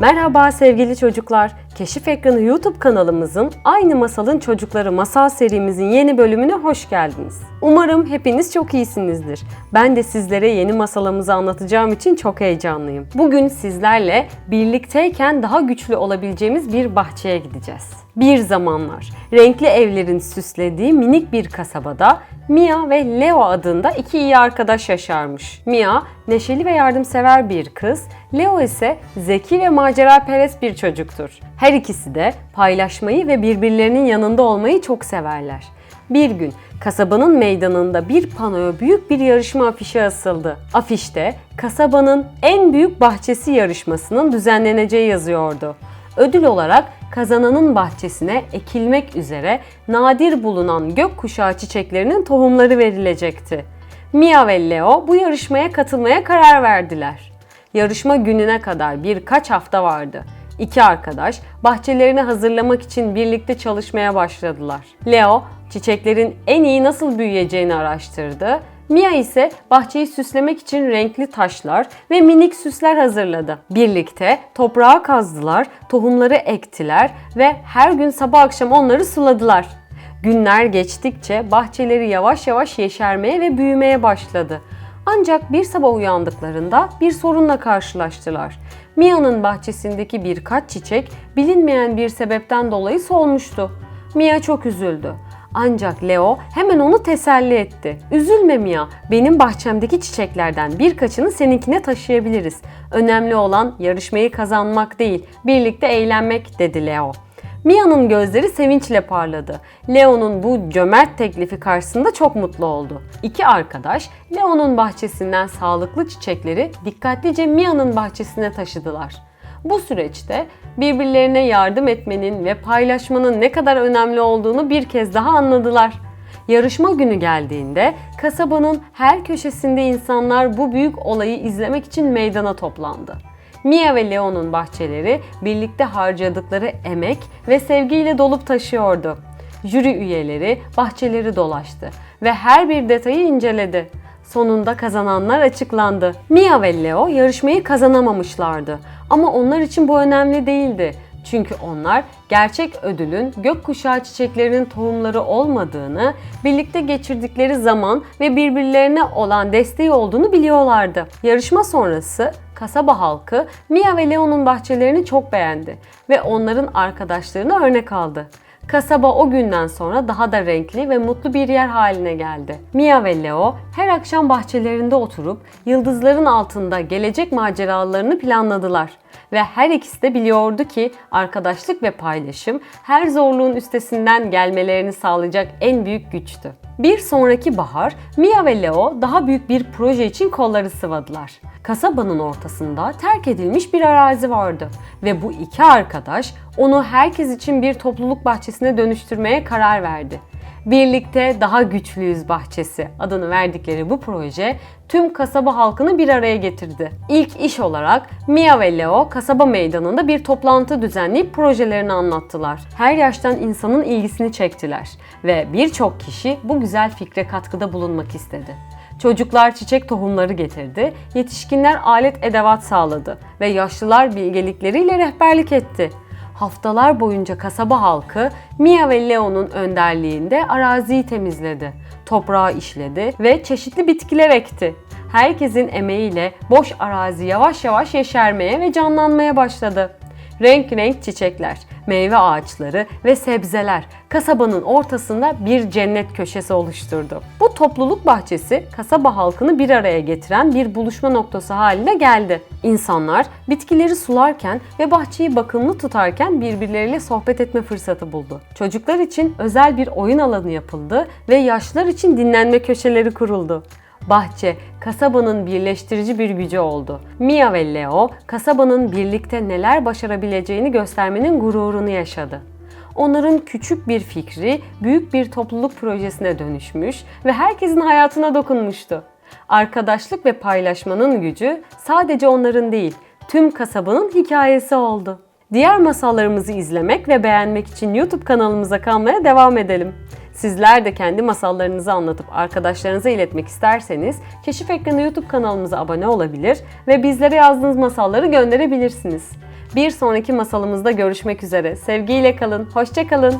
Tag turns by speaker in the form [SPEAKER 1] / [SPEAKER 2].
[SPEAKER 1] Merhaba sevgili çocuklar. Keşif Ekranı YouTube kanalımızın Aynı Masalın Çocukları masal serimizin yeni bölümüne hoş geldiniz. Umarım hepiniz çok iyisinizdir. Ben de sizlere yeni masalımızı anlatacağım için çok heyecanlıyım. Bugün sizlerle birlikteyken daha güçlü olabileceğimiz bir bahçeye gideceğiz. Bir zamanlar renkli evlerin süslediği minik bir kasabada Mia ve Leo adında iki iyi arkadaş yaşarmış. Mia neşeli ve yardımsever bir kız, Leo ise zeki ve maceraperest bir çocuktur. Her ikisi de paylaşmayı ve birbirlerinin yanında olmayı çok severler. Bir gün kasabanın meydanında bir panoya büyük bir yarışma afişi asıldı. Afişte kasabanın en büyük bahçesi yarışmasının düzenleneceği yazıyordu. Ödül olarak kazananın bahçesine ekilmek üzere nadir bulunan gökkuşağı çiçeklerinin tohumları verilecekti. Mia ve Leo bu yarışmaya katılmaya karar verdiler. Yarışma gününe kadar birkaç hafta vardı. İki arkadaş bahçelerini hazırlamak için birlikte çalışmaya başladılar. Leo çiçeklerin en iyi nasıl büyüyeceğini araştırdı. Mia ise bahçeyi süslemek için renkli taşlar ve minik süsler hazırladı. Birlikte toprağa kazdılar, tohumları ektiler ve her gün sabah akşam onları suladılar. Günler geçtikçe bahçeleri yavaş yavaş yeşermeye ve büyümeye başladı. Ancak bir sabah uyandıklarında bir sorunla karşılaştılar. Mia'nın bahçesindeki birkaç çiçek bilinmeyen bir sebepten dolayı solmuştu. Mia çok üzüldü. Ancak Leo hemen onu teselli etti. Üzülme Mia, benim bahçemdeki çiçeklerden birkaçını seninkine taşıyabiliriz. Önemli olan yarışmayı kazanmak değil, birlikte eğlenmek dedi Leo. Mia'nın gözleri sevinçle parladı. Leo'nun bu cömert teklifi karşısında çok mutlu oldu. İki arkadaş Leo'nun bahçesinden sağlıklı çiçekleri dikkatlice Mia'nın bahçesine taşıdılar. Bu süreçte birbirlerine yardım etmenin ve paylaşmanın ne kadar önemli olduğunu bir kez daha anladılar. Yarışma günü geldiğinde kasabanın her köşesinde insanlar bu büyük olayı izlemek için meydana toplandı. Mia ve Leo'nun bahçeleri birlikte harcadıkları emek ve sevgiyle dolup taşıyordu. Jüri üyeleri bahçeleri dolaştı ve her bir detayı inceledi. Sonunda kazananlar açıklandı. Mia ve Leo yarışmayı kazanamamışlardı. Ama onlar için bu önemli değildi. Çünkü onlar gerçek ödülün gökkuşağı çiçeklerinin tohumları olmadığını, birlikte geçirdikleri zaman ve birbirlerine olan desteği olduğunu biliyorlardı. Yarışma sonrası kasaba halkı Mia ve Leo'nun bahçelerini çok beğendi ve onların arkadaşlarına örnek aldı. Kasaba o günden sonra daha da renkli ve mutlu bir yer haline geldi. Mia ve Leo her akşam bahçelerinde oturup yıldızların altında gelecek maceralarını planladılar. Ve her ikisi de biliyordu ki arkadaşlık ve paylaşım her zorluğun üstesinden gelmelerini sağlayacak en büyük güçtü. Bir sonraki bahar Mia ve Leo daha büyük bir proje için kolları sıvadılar. Kasabanın ortasında terk edilmiş bir arazi vardı ve bu iki arkadaş onu herkes için bir topluluk bahçesine dönüştürmeye karar verdi. Birlikte Daha Güçlüyüz Bahçesi adını verdikleri bu proje tüm kasaba halkını bir araya getirdi. İlk iş olarak Mia ve Leo kasaba meydanında bir toplantı düzenleyip projelerini anlattılar. Her yaştan insanın ilgisini çektiler ve birçok kişi bu güzel fikre katkıda bulunmak istedi. Çocuklar çiçek tohumları getirdi, yetişkinler alet edevat sağladı ve yaşlılar bilgelikleriyle rehberlik etti. Haftalar boyunca kasaba halkı Mia ve Leo'nun önderliğinde araziyi temizledi, toprağı işledi ve çeşitli bitkiler ekti. Herkesin emeğiyle boş arazi yavaş yavaş yeşermeye ve canlanmaya başladı. Renk renk çiçekler, meyve ağaçları ve sebzeler kasabanın ortasında bir cennet köşesi oluşturdu. Bu topluluk bahçesi kasaba halkını bir araya getiren bir buluşma noktası haline geldi. İnsanlar bitkileri sularken ve bahçeyi bakımlı tutarken birbirleriyle sohbet etme fırsatı buldu. Çocuklar için özel bir oyun alanı yapıldı ve yaşlılar için dinlenme köşeleri kuruldu bahçe kasabanın birleştirici bir gücü oldu. Mia ve Leo kasabanın birlikte neler başarabileceğini göstermenin gururunu yaşadı. Onların küçük bir fikri büyük bir topluluk projesine dönüşmüş ve herkesin hayatına dokunmuştu. Arkadaşlık ve paylaşmanın gücü sadece onların değil, tüm kasabanın hikayesi oldu. Diğer masallarımızı izlemek ve beğenmek için YouTube kanalımıza kalmaya devam edelim. Sizler de kendi masallarınızı anlatıp arkadaşlarınıza iletmek isterseniz Keşif Ekranı YouTube kanalımıza abone olabilir ve bizlere yazdığınız masalları gönderebilirsiniz. Bir sonraki masalımızda görüşmek üzere. Sevgiyle kalın, hoşça kalın.